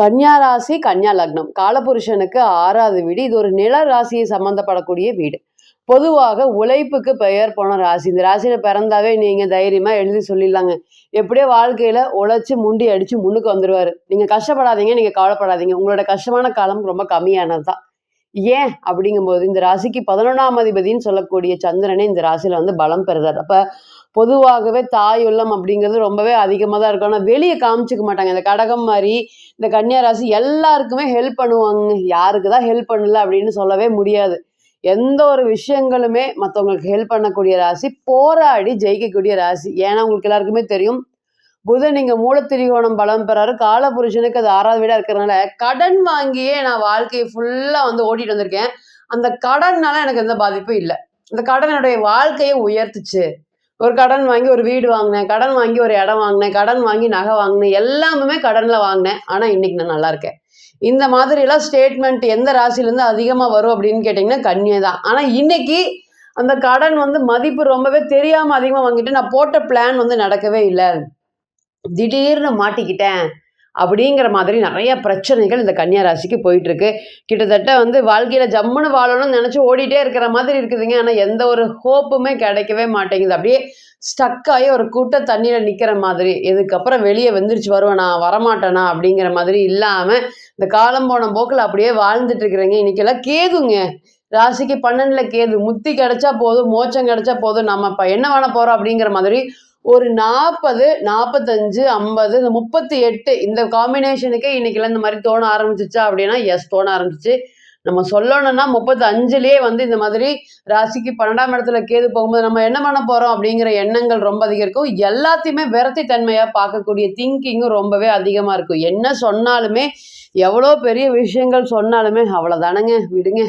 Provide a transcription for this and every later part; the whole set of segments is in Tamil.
கன்னியா ராசி கன்னியா லக்னம். காலபுருஷனுக்கு ஆறாவது வீடு. இது ஒரு நில ராசியை சம்பந்தப்படக்கூடிய வீடு. பொதுவாக உழைப்புக்கு பெயர் போன ராசி. இந்த ராசியில பிறந்தாவே நீங்க தைரியமா எழுதி சொல்லிடலாங்க. எப்படியோ வாழ்க்கையில உழைச்சு முண்டி அடிச்சு முன்னுக்கு வந்துருவாரு. நீங்க கஷ்டப்படாதீங்க நீங்க கவலைப்படாதீங்க. உங்களோட கஷ்டமான காலம் ரொம்ப கம்மியானது தான் ஏன்? அப்படிங்கும்போது இந்த ராசிக்கு பதினொன்றாம் அதிபதினு சொல்லக்கூடிய சந்திரனே இந்த ராசியில வந்து பலம் பெறுறாரு. அப்போ பொதுவாகவே தாய் உள்ளம் அப்படிங்கிறது ரொம்பவே அதிகமாக தான் இருக்கும். ஆனால் வெளியே காமிச்சிக்க மாட்டாங்க. இந்த கடகம் மாதிரி இந்த கன்னியாராசி எல்லாருக்குமே ஹெல்ப் பண்ணுவாங்க. யாருக்கு தான் ஹெல்ப் பண்ணல அப்படின்னு சொல்லவே முடியாது. எந்த ஒரு விஷயங்களுமே மற்றவங்களுக்கு ஹெல்ப் பண்ணக்கூடிய ராசி போராடி ஜெயிக்கக்கூடிய ராசி. ஏன்னா உங்களுக்கு எல்லாருக்குமே தெரியும் புதன் நீங்கள் மூலத்திரிகோணம் பலம் பெறாரு. காலபுருஷனுக்கு அது ஆறாவது வீடா இருக்கிறதுனால கடன் வாங்கியே நான் வாழ்க்கையை ஃபுல்லா வந்து ஓட்டிட்டு வந்திருக்கேன். அந்த கடன்னால எனக்கு எந்த பாதிப்பும் இல்லை. இந்த கடனுடைய வாழ்க்கையை உயர்த்துச்சு. ஒரு கடன் வாங்கி ஒரு வீடு வாங்கினேன் கடன் வாங்கி ஒரு இடம் வாங்கினேன் கடன் வாங்கி நகை வாங்கினேன் எல்லாமே கடனில் வாங்கினேன். ஆனால் இன்னைக்கு நான் நல்லா இருக்கேன். இந்த மாதிரிலாம் ஸ்டேட்மெண்ட் எந்த ராசிலேருந்து அதிகமாக வரும் அப்படின்னு கேட்டிங்கன்னா கன்னியை தான் ஆனால் இன்னைக்கு அந்த கடன் வந்து மதிப்பு ரொம்பவே தெரியாமல் அதிகமாக வாங்கிட்டு நான் போட்ட பிளான் வந்து நடக்கவே இல்லை. திடீர்னு மாட்டிக்கிட்டேன். அப்படிங்கிற மாதிரி நிறைய பிரச்சனைகள் இந்த கன்னியா ராசிக்கு போயிட்டு இருக்கு கிட்டத்தட்ட வந்து வாழ்க்கையில ஜம்முன்னு வாழணும்னு நினைச்சு ஓடிட்டே இருக்கிற மாதிரி இருக்குதுங்க. ஆனால் எந்த ஒரு ஹோப்புமே கிடைக்கவே மாட்டேங்குது. அப்படியே ஸ்டக் ஆகி ஒரு கூட்ட தண்ணியில் நிற்கிற மாதிரி. இதுக்கப்புறம் வெளியே வெந்திரிச்சு வருவேனா வரமாட்டேனா? அப்படிங்கிற மாதிரி இல்லாமல் இந்த காலம் போன போக்கில் அப்படியே வாழ்ந்துட்டு இருக்கிறேங்க. இன்னைக்கெல்லாம் கேதுங்க. ராசிக்கு பன்னெண்டில் கேது. முத்தி கிடைச்சா போதும் மோச்சம் கிடைச்சா போதும். நம்ம இப்போ என்ன வேண போகிறோம் அப்படிங்கிற மாதிரி ஒரு நாற்பது நாற்பத்தஞ்சு ஐம்பது இந்த முப்பத்தி எட்டு இந்த காம்பினேஷனுக்கே இன்னைக்கெல்லாம் இந்த மாதிரி தோண ஆரம்பிச்சிச்சா அப்படின்னா எஸ் தோண ஆரம்பிச்சிச்சு. நம்ம சொல்லணும்னா முப்பத்தி அஞ்சுலேயே வந்து இந்த மாதிரி ராசிக்கு பன்னெண்டாம் இடத்துல கேது போகும்போது நம்ம என்ன பண்ண போகிறோம் அப்படிங்கிற எண்ணங்கள் ரொம்ப அதிகம் இருக்கும். எல்லாத்தையுமே விரத்தி தன்மையாக பார்க்கக்கூடிய திங்கிங்கும் ரொம்பவே அதிகமாக இருக்கும். என்ன சொன்னாலுமே எவ்வளோ பெரிய விஷயங்கள் சொன்னாலுமே அவ்வளோதானங்க விடுங்க.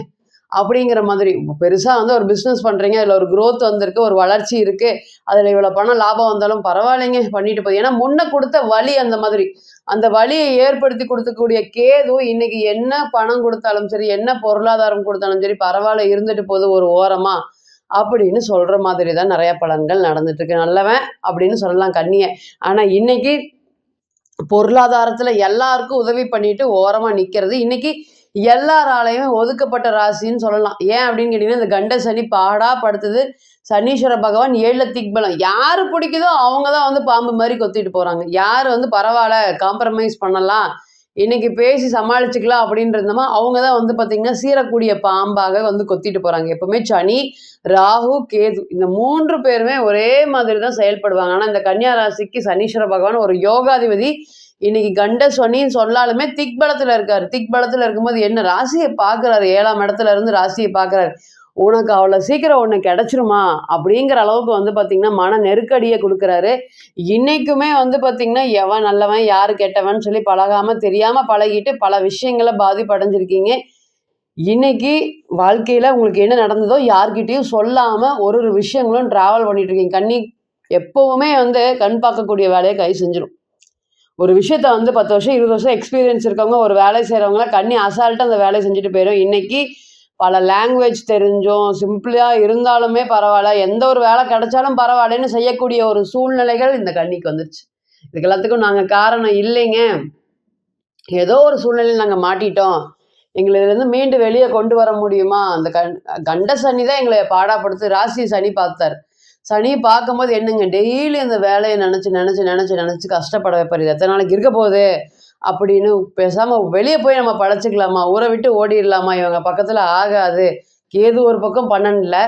அப்படிங்கிற மாதிரி. பெருசாக வந்து ஒரு பிஸ்னஸ் பண்ணுறீங்க அதில் ஒரு க்ரோத் வந்திருக்கு ஒரு வளர்ச்சி இருக்குது அதில் இவ்வளோ பணம் லாபம் வந்தாலும் பரவாயில்லைங்க பண்ணிட்டு போகுது ஏன்னா முன்ன கொடுத்த வழி அந்த மாதிரி. அந்த வழியை ஏற்படுத்தி கொடுக்கக்கூடிய கேது இன்னைக்கு என்ன பணம் கொடுத்தாலும் சரி என்ன பொருளாதாரம் கொடுத்தாலும் சரி பரவாயில்ல இருந்துட்டு போகுது ஒரு ஓரமா அப்படின்னு சொல்ற மாதிரி தான் நிறைய பலன்கள் நடந்துட்டு இருக்கு. நல்லவன் அப்படின்னு சொல்லலாம் கண்ணிய. ஆனா இன்னைக்கு பொருளாதாரத்துல எல்லாருக்கும் உதவி பண்ணிட்டு ஓரமா நிக்கிறது இன்னைக்கு எல்லாராலையும் ஒதுக்கப்பட்ட ராசின்னு சொல்லலாம். ஏன் அப்படின்னு கேட்டீங்கன்னா இந்த கண்ட சனி பாடா படுத்துது. சனீஸ்வர பகவான் ஏழு திக்பலம். யாரு பிடிக்குதோ அவங்க தான் வந்து பாம்பு மாதிரி கொத்திட்டு போறாங்க. யார் வந்து பரவாயில்ல காம்ப்ரமைஸ் பண்ணலாம். இன்னைக்கு பேசி சமாளிச்சுக்கலாம் அப்படின்றதுமா அவங்க தான் வந்து பார்த்தீங்கன்னா சீரக்கூடிய பாம்பாக வந்து கொத்திட்டு போறாங்க. எப்பவுமே சனி ராகு கேது. இந்த மூன்று பேருமே ஒரே மாதிரி தான் செயல்படுவாங்க. ஆனால் இந்த கன்னியா ராசிக்கு சனீஸ்வர பகவான் ஒரு யோகாதிபதி. இன்னைக்கு கண்ட சொன்னின்னு சொன்னாலுமே திக்பலத்துல இருக்காரு. திக்பலத்துல இருக்கும்போது என்ன ராசியை பார்க்குறாரு? ஏழாம் இடத்துல இருந்து ராசியை பார்க்குறாரு. உனக்கு அவ்வளோ சீக்கிரம் ஒன்று கிடைச்சிருமா? அப்படிங்கிற அளவுக்கு வந்து பார்த்தீங்கன்னா மன நெருக்கடியை கொடுக்குறாரு. இன்னைக்குமே வந்து பார்த்தீங்கன்னா எவன் நல்லவன் யார் கெட்டவன் சொல்லி பழகாம தெரியாம பழகிட்டு பல விஷயங்களை பாதிப்படைஞ்சிருக்கீங்க. இன்னைக்கு வாழ்க்கையில உங்களுக்கு என்ன நடந்ததோ யார்கிட்டயும் சொல்லாம ஒரு ஒரு விஷயங்களும் டிராவல் பண்ணிட்டு இருக்கீங்க. கண்ணி எப்பவுமே வந்து கண் பார்க்கக்கூடிய வேலையை கை செஞ்சிடும் ஒரு விஷயத்த வந்து பத்து வருஷம் இருபது வருஷம் எக்ஸ்பீரியன்ஸ் இருக்கவங்க ஒரு வேலை செய்கிறவங்களாம் கண்ணி அசால்ட்டாக அந்த வேலையை செஞ்சுட்டு போயிடும் இன்னைக்கு பல லாங்குவேஜ் தெரிஞ்சும் சிம்பிளாக இருந்தாலுமே பரவாயில்ல. எந்த ஒரு வேலை கிடைச்சாலும் பரவாயில்லன்னு செய்யக்கூடிய ஒரு சூழ்நிலைகள் இந்த கண்ணிக்கு வந்துருச்சு. இதுக்கு எல்லாத்துக்கும் நாங்கள் காரணம் இல்லைங்க. ஏதோ ஒரு சூழ்நிலையில் நாங்கள் மாட்டிட்டோம். எங்களை இதுலேருந்து மீண்டு வெளியே கொண்டு வர முடியுமா? அந்த கண் கண்ட சனி தான் எங்களை பாடாப்படுத்து ராசி சனி பார்த்தார். சனி பார்க்கும்போது என்னங்க டெய்லி அந்த வேலையை நினச்சி நினச்சி நினச்சி நினச்சி கஷ்டப்பட வைப்பார். இது எத்தனை நாளைக்கு இருக்க போகுது? அப்படின்னு பேசாமல் வெளியே போய் நம்ம பழச்சிக்கலாமா? ஊரை விட்டு ஓடிடலாமா? இவங்க பக்கத்தில் ஆகாது. கேது ஒரு பக்கம் பன்னெண்டில்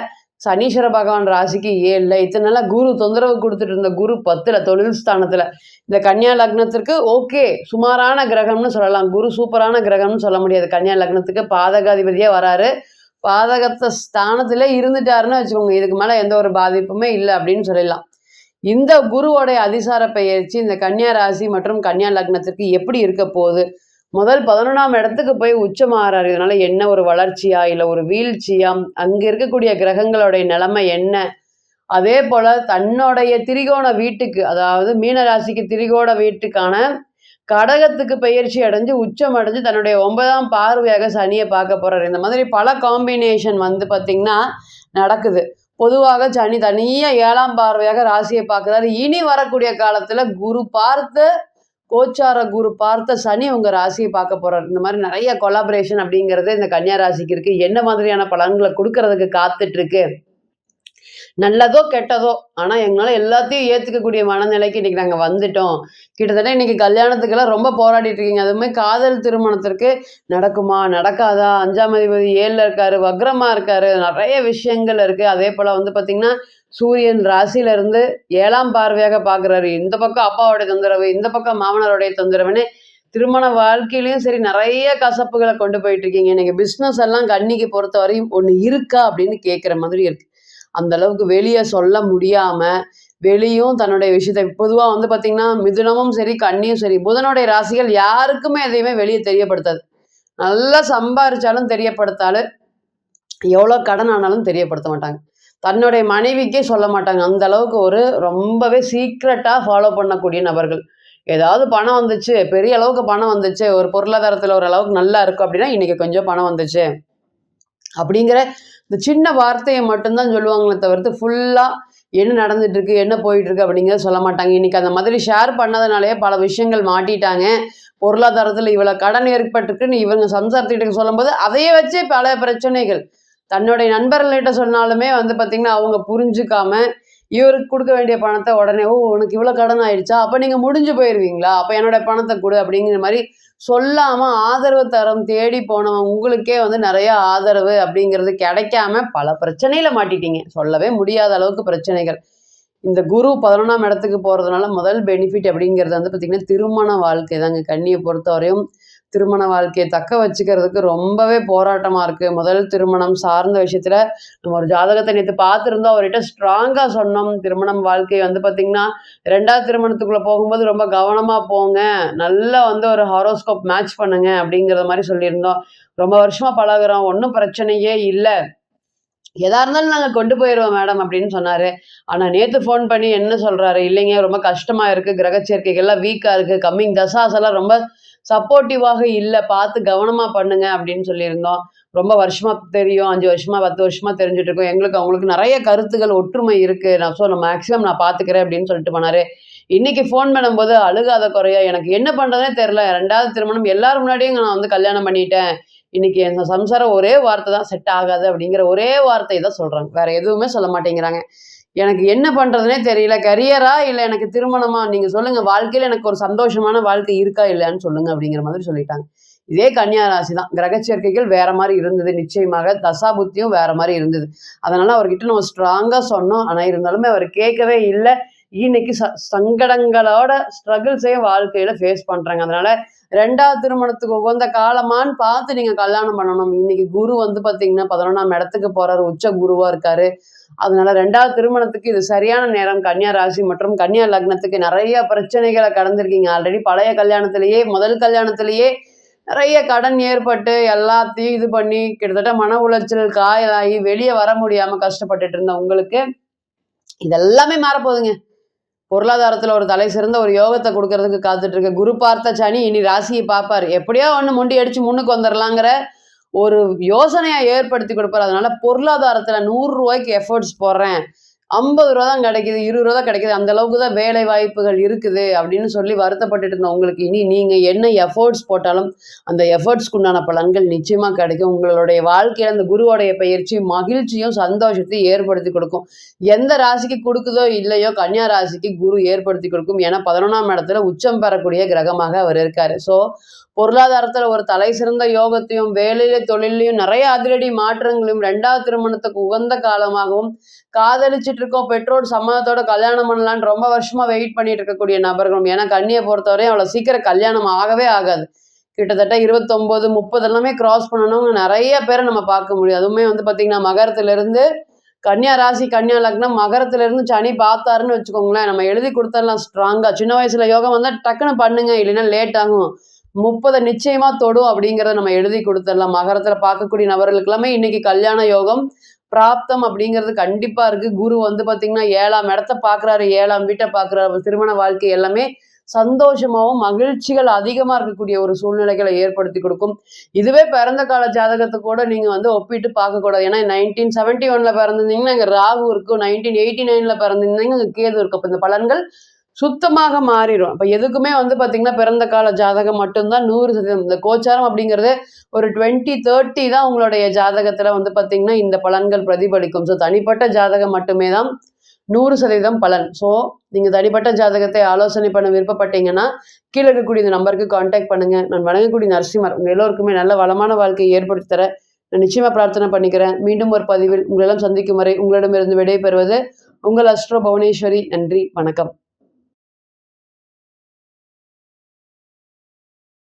சனீஸ்வர பகவான் ராசிக்கு ஏழில். இத்தனை நாளாக குரு தொந்தரவு கொடுத்துட்டு இருந்த குரு பத்தில் தொழில் ஸ்தானத்தில். இந்த கன்னியா லக்னத்திற்கு ஓகே. சுமாரான கிரகம்னு சொல்லலாம். குரு சூப்பரான கிரகம்னு சொல்ல முடியாது. கன்னியா லக்னத்துக்கு பாதகாதிபதியாக வராரு. பாதகத்த ஸ்தானத்திலே இருந்துட்டாருன்னு வச்சுக்கோங்க. இதுக்கு மேலே எந்த ஒரு பாதிப்புமே இல்லை அப்படின்னு சொல்லலாம் இந்த குருவோடைய அதிசார பெயர்ச்சி இந்த கன்னியா ராசி மற்றும் கன்னியா லக்னத்திற்கு எப்படி இருக்க போகுது? முதல் பதினொன்றாம் இடத்துக்கு போய் உச்சமாறாரு இதனால என்ன ஒரு வளர்ச்சியா இல்லை ஒரு வீழ்ச்சியா? அங்க இருக்கக்கூடிய கிரகங்களுடைய நிலைமை என்ன? அதே போல தன்னுடைய திரிகோண வீட்டுக்கு அதாவது மீனராசிக்கு திரிகோண வீட்டுக்கான கடகத்துக்கு பயிற்சி அடைஞ்சு உச்சம் அடைஞ்சு தன்னுடைய ஒன்பதாம் பார்வையாக சனியை பார்க்க போறாரு. இந்த மாதிரி பல காம்பினேஷன் வந்து பார்த்தீங்கன்னா நடக்குது. பொதுவாக சனி தனியாக ஏழாம் பார்வையாக ராசியை பார்க்குறாரு. இனி வரக்கூடிய காலத்தில் குரு பார்த்த கோச்சார குரு பார்த்த சனி உங்க ராசியை பார்க்க போகிறார் இந்த மாதிரி நிறைய கொலாபரேஷன் அப்படிங்கிறது இந்த கன்னியா ராசிக்கு இருக்கு. என்ன மாதிரியான பலன்களை கொடுக்கறதுக்கு காத்துட்ருக்கு இருக்கு? நல்லதோ கெட்டதோ. ஆனால் எங்களால் எல்லாத்தையும் ஏற்றுக்கக்கூடிய மனநிலைக்கு இன்னைக்கு நாங்கள் வந்துட்டோம். கிட்டத்தட்ட இன்னைக்கு கல்யாணத்துக்கெல்லாம் ரொம்ப போராடிட்டு இருக்கீங்க. அதுவுமே காதல் திருமணத்திற்கு நடக்குமா? நடக்காதா? அஞ்சாம் அதிபதி ஏழில் இருக்காரு வக்ரமா இருக்காரு நிறைய விஷயங்கள் இருக்குது அதே போல் வந்து பார்த்திங்கன்னா சூரியன் ராசியிலிருந்து ஏழாம் பார்வையாக பார்க்குறாரு இந்த பக்கம் அப்பாவோடைய தொந்தரவு இந்த பக்கம் மாமனாருடைய தொந்தரவுன்னு திருமண வாழ்க்கையிலையும் சரி நிறைய கசப்புகளை கொண்டு போயிட்டு இருக்கீங்க. நீங்கள் பிஸ்னஸ் எல்லாம் கண்ணிக்கு பொறுத்த வரையும் ஒன்று இருக்கா அப்படின்னு கேட்குற மாதிரி இருக்கு. அந்த அளவுக்கு வெளியே சொல்ல முடியாம வெளியும் தன்னுடைய விஷயத்தை பொதுவாக வந்து பார்த்திங்கன்னா மிதுனமும் சரி கண்ணியும் சரி புதனுடைய ராசிகள் யாருக்குமே எதையுமே வெளியே தெரியப்படுத்தாது. நல்லா சம்பாரிச்சாலும் தெரியப்படுத்தாலும் எவ்வளோ கடன் ஆனாலும் தெரியப்படுத்த மாட்டாங்க. தன்னுடைய மனைவிக்கே சொல்ல மாட்டாங்க. அந்த அளவுக்கு ஒரு ரொம்பவே சீக்ரெட்டாக ஃபாலோ பண்ணக்கூடிய நபர்கள். ஏதாவது பணம் வந்துச்சு பெரிய அளவுக்கு பணம் வந்துச்சு ஒரு பொருளாதாரத்தில் ஒரு அளவுக்கு நல்லா இருக்கும் அப்படின்னா இன்னைக்கு கொஞ்சம் பணம் வந்துச்சு. அப்படிங்கிற இந்த சின்ன வார்த்தையை மட்டும்தான் சொல்லுவாங்களே தவிர்த்து ஃபுல்லாக என்ன நடந்துட்டு இருக்கு என்ன போயிட்டு இருக்கு அப்படிங்கிறத சொல்ல மாட்டாங்க. இன்னைக்கு அந்த மாதிரி ஷேர் பண்ணதுனாலே பல விஷயங்கள் மாட்டிட்டாங்க. பொருளாதாரத்தில் இவ்வளோ கடன் ஏற்பட்டிருக்குன்னு இவங்க சம்சாரத்துக்கிட்ட சொல்லும்போது அதையே வச்சு பல பிரச்சனைகள். தன்னுடைய நண்பர்கள்கிட்ட சொன்னாலுமே வந்து பார்த்திங்கன்னா அவங்க புரிஞ்சுக்காம இவருக்கு கொடுக்க வேண்டிய பணத்தை உடனே ஓ உனக்கு இவ்வளோ கடன் ஆயிடுச்சா? அப்போ நீங்கள் முடிஞ்சு போயிடுவீங்களா அப்போ என்னோடய பணத்தை கொடு அப்படிங்கிற மாதிரி சொல்லாமல் ஆதரவு தரம் தேடி போனவன் உங்களுக்கே வந்து நிறைய ஆதரவு அப்படிங்கிறது கிடைக்காம பல பிரச்சனையில் மாட்டிட்டீங்க. சொல்லவே முடியாத அளவுக்கு பிரச்சனைகள். இந்த குரு பதினொன்றாம் இடத்துக்கு போகிறதுனால முதல் பெனிஃபிட் அப்படிங்கிறது வந்து பார்த்திங்கன்னா திருமண வாழ்க்கை தாங்க. கண்ணியை பொறுத்தவரையும் திருமண வாழ்க்கையை தக்க வச்சுக்கிறதுக்கு ரொம்பவே போராட்டமாக இருக்குது முதல் திருமணம் சார்ந்த விஷயத்தில் நம்ம ஒரு ஜாதகத்தை நேற்று பார்த்துருந்தோம். அவர்கிட்ட ஸ்ட்ராங்காக சொன்னோம். திருமணம் வாழ்க்கையை வந்து பார்த்திங்கன்னா ரெண்டாவது திருமணத்துக்குள்ளே போகும்போது ரொம்ப கவனமாக போங்க. நல்லா வந்து ஒரு ஹாரோஸ்கோப் மேட்ச் பண்ணுங்க அப்படிங்கிற மாதிரி சொல்லியிருந்தோம். ரொம்ப வருஷமாக பழகுறோம். ஒன்றும் பிரச்சனையே இல்லை. எதா இருந்தாலும் நாங்கள் கொண்டு போயிடுவோம் மேடம் அப்படின்னு சொன்னார். ஆனால் நேற்று ஃபோன் பண்ணி என்ன சொல்கிறாரு இல்லைங்க ரொம்ப கஷ்டமாக இருக்குது கிரக சேர்க்கைகள்லாம் வீக்காக இருக்குது கம்மிங் தசாஸ் எல்லாம் ரொம்ப சப்போர்ட்டிவாக இல்லை பார்த்து கவனமாக பண்ணுங்க அப்படின்னு சொல்லியிருந்தோம். ரொம்ப வருஷமா தெரியும் அஞ்சு வருஷமா பத்து வருஷமா தெரிஞ்சுட்டு இருக்கோம் எங்களுக்கு அவங்களுக்கு நிறைய கருத்துக்கள் ஒற்றுமை இருக்கு. நான் ஸோ நான் மேக்ஸிமம் நான் பார்த்துக்கிறேன் அப்படின்னு சொல்லிட்டு போனாரு. இன்னைக்கு ஃபோன் பண்ணும்போது அழுகாத குறையா எனக்கு என்ன பண்றதுனே தெரியல. ரெண்டாவது திருமணம் எல்லாரும் முன்னாடியும் நான் வந்து கல்யாணம் பண்ணிட்டேன். இன்னைக்கு என் சம்சாரம் ஒரே வார்த்தை தான் செட் ஆகாது அப்படிங்கிற ஒரே வார்த்தை தான் சொல்றாங்க. வேற எதுவுமே சொல்ல மாட்டேங்கிறாங்க. எனக்கு என்ன பண்றதுனே தெரியல. கரியரா இல்லை எனக்கு திருமணமா? நீங்க சொல்லுங்க. வாழ்க்கையில எனக்கு ஒரு சந்தோஷமான வாழ்க்கை இருக்கா இல்லையான்னு சொல்லுங்க அப்படிங்கிற மாதிரி சொல்லிட்டாங்க. இதே கன்னியா ராசி தான். கிரக சேர்க்கைகள் வேற மாதிரி இருந்தது. நிச்சயமாக தசாபுத்தியும் வேற மாதிரி இருந்தது. அதனால அவர்கிட்ட நம்ம ஸ்ட்ராங்கா சொன்னோம். ஆனா இருந்தாலுமே அவர் கேட்கவே இல்லை. இன்னைக்கு ச சங்கடங்களோட ஸ்ட்ரகிள்ஸையும் வாழ்க்கையில ஃபேஸ் பண்றாங்க. அதனால ரெண்டாவது திருமணத்துக்கு உகந்த காலமான்னு பார்த்து நீங்க கல்யாணம் பண்ணணும். இன்னைக்கு குரு வந்து பாத்தீங்கன்னா பதினொன்றாம் இடத்துக்கு போறாரு. உச்ச குருவா இருக்காரு. அதனால ரெண்டாவது திருமணத்துக்கு இது சரியான நேரம் கன்னியா ராசி மற்றும் கன்னியா லக்னத்துக்கு நிறைய பிரச்சனைகளை கடந்திருக்கீங்க. ஆல்ரெடி பழைய கல்யாணத்திலேயே முதல் கல்யாணத்திலேயே நிறைய கடன் ஏற்பட்டு எல்லாத்தையும் இது பண்ணி கிட்டத்தட்ட மன உளைச்சல் காயலாகி வெளியே வர முடியாம கஷ்டப்பட்டுட்டு இருந்த உங்களுக்கு இதெல்லாமே மாறப்போகுதுங்க. பொருளாதாரத்தில் ஒரு தலை சிறந்த ஒரு யோகத்தை கொடுக்கறதுக்கு காத்துட்டு இருக்க. குரு பார்த்த சனி இனி ராசியை பார்ப்பார். எப்படியோ ஒன்று முண்டி அடிச்சு முன்னுக்கு வந்துடலாங்கிற ஒரு யோசனையை ஏற்படுத்தி கொடுப்பார். அதனால பொருளாதாரத்தில் நூறு ரூபாய்க்கு எஃபர்ட்ஸ் போடுறேன். ஐம்பது ரூபா தான் கிடைக்குது இருபது ரூபா தான் கிடைக்குது அந்த அளவுக்கு தான் வேலை வாய்ப்புகள் இருக்குது அப்படின்னு சொல்லி வருத்தப்பட்டுட்டு இருந்த உங்களுக்கு இனி நீங்கள் என்ன எஃபர்ட்ஸ் போட்டாலும் அந்த எஃபர்ட்ஸ்க்கு உண்டான பலன்கள் நிச்சயமாக கிடைக்கும். உங்களுடைய வாழ்க்கையில் அந்த குருவோடைய பயிற்சி மகிழ்ச்சியும் சந்தோஷத்தையும் ஏற்படுத்தி கொடுக்கும். எந்த ராசிக்கு கொடுக்குதோ இல்லையோ கன்னியா ராசிக்கு குரு ஏற்படுத்தி கொடுக்கும். ஏன்னா பதினொன்றாம் இடத்துல உச்சம் பெறக்கூடிய கிரகமாக அவர் இருக்காரு. ஸோ பொருளாதாரத்தில் ஒரு தலை சிறந்த யோகத்தையும் வேலையில தொழிலையும் நிறைய அதிரடி மாற்றங்களையும் ரெண்டாவது திருமணத்துக்கு உகந்த காலமாகவும் காதலிச்சுட்டு இருக்கோம் பெற்றோர் சம்மதத்தோட கல்யாணம் பண்ணலான்னு ரொம்ப வருஷமா வெயிட் பண்ணிட்டு இருக்கக்கூடிய நபர்களும் ஏன்னா கண்ணியை பொறுத்தவரையும் அவ்வளோ சீக்கிரம் கல்யாணம் ஆகவே ஆகாது. கிட்டத்தட்ட இருபத்தொம்போது முப்பது எல்லாமே கிராஸ் பண்ணணும்னு நிறைய பேரை நம்ம பார்க்க முடியும். அதுவுமே வந்து பார்த்தீங்கன்னா மகரத்திலிருந்து கன்னியா ராசி கன்னியா லக்னம் மகரத்துல இருந்து சனி பார்த்தாருன்னு வச்சுக்கோங்களேன் நம்ம எழுதி கொடுத்துடலாம் ஸ்ட்ராங்கா சின்ன வயசுல யோகம் வந்தா டக்குன்னு பண்ணுங்க இல்லைன்னா லேட் ஆகும். முப்பதை நிச்சயமா தொடும் அப்படிங்கிறத நம்ம எழுதி கொடுத்துடலாம். மகரத்துல பார்க்கக்கூடிய நபர்களுக்கு எல்லாமே இன்னைக்கு கல்யாண யோகம் பிராப்தம் அப்படிங்கிறது கண்டிப்பா இருக்கு. குரு வந்து பாத்தீங்கன்னா ஏழாம் இடத்த பாக்குறாரு ஏழாம் வீட்டை பாக்குறாரு திருமண வாழ்க்கை எல்லாமே சந்தோஷமாகவும் மகிழ்ச்சிகள் அதிகமா இருக்கக்கூடிய ஒரு சூழ்நிலைகளை ஏற்படுத்தி கொடுக்கும். இதுவே பிறந்த கால ஜாதகத்தை கூட நீங்க வந்து ஒப்பிட்டு பார்க்க கூடாது ஏன்னா நைன்டீன் செவன்டி ஒன்ல பிறந்திருந்தீங்கன்னா இங்க ராகு இருக்கும். நைன்டீன் எயிட்டி நைன்ல பிறந்திருந்தீங்கன்னா இங்க கேது இருக்கும். இந்த பலன்கள் சுத்தமாக மாறிடும். அப்போ எதுக்குமே வந்து பார்த்தீங்கன்னா பிறந்த கால ஜாதகம் மட்டும்தான் நூறு சதவீதம். இந்த கோச்சாரம் அப்படிங்கிறது ஒரு டுவெண்ட்டி தேர்ட்டி தான் உங்களுடைய ஜாதகத்தில் வந்து பார்த்தீங்கன்னா இந்த பலன்கள் பிரதிபலிக்கும். ஸோ தனிப்பட்ட ஜாதகம் மட்டுமே தான் நூறு சதவீதம் பலன். ஸோ நீங்கள் தனிப்பட்ட ஜாதகத்தை ஆலோசனை பண்ண விருப்பப்பட்டீங்கன்னா கீழே இருக்கக்கூடிய இந்த நம்பருக்கு காண்டாக்ட் பண்ணுங்கள் நான் வணங்கக்கூடிய நரசிம்மர் உங்கள் எல்லோருக்குமே நல்ல வளமான வாழ்க்கையை ஏற்படுத்தி தர நான் நிச்சயமாக பிரார்த்தனை பண்ணிக்கிறேன். மீண்டும் ஒரு பதிவில் உங்களெல்லாம் சந்திக்கும் வரை உங்களிடமிருந்து விடைபெறுவது உங்கள் அஸ்ட்ரோ புவனேஸ்வரி. நன்றி வணக்கம்.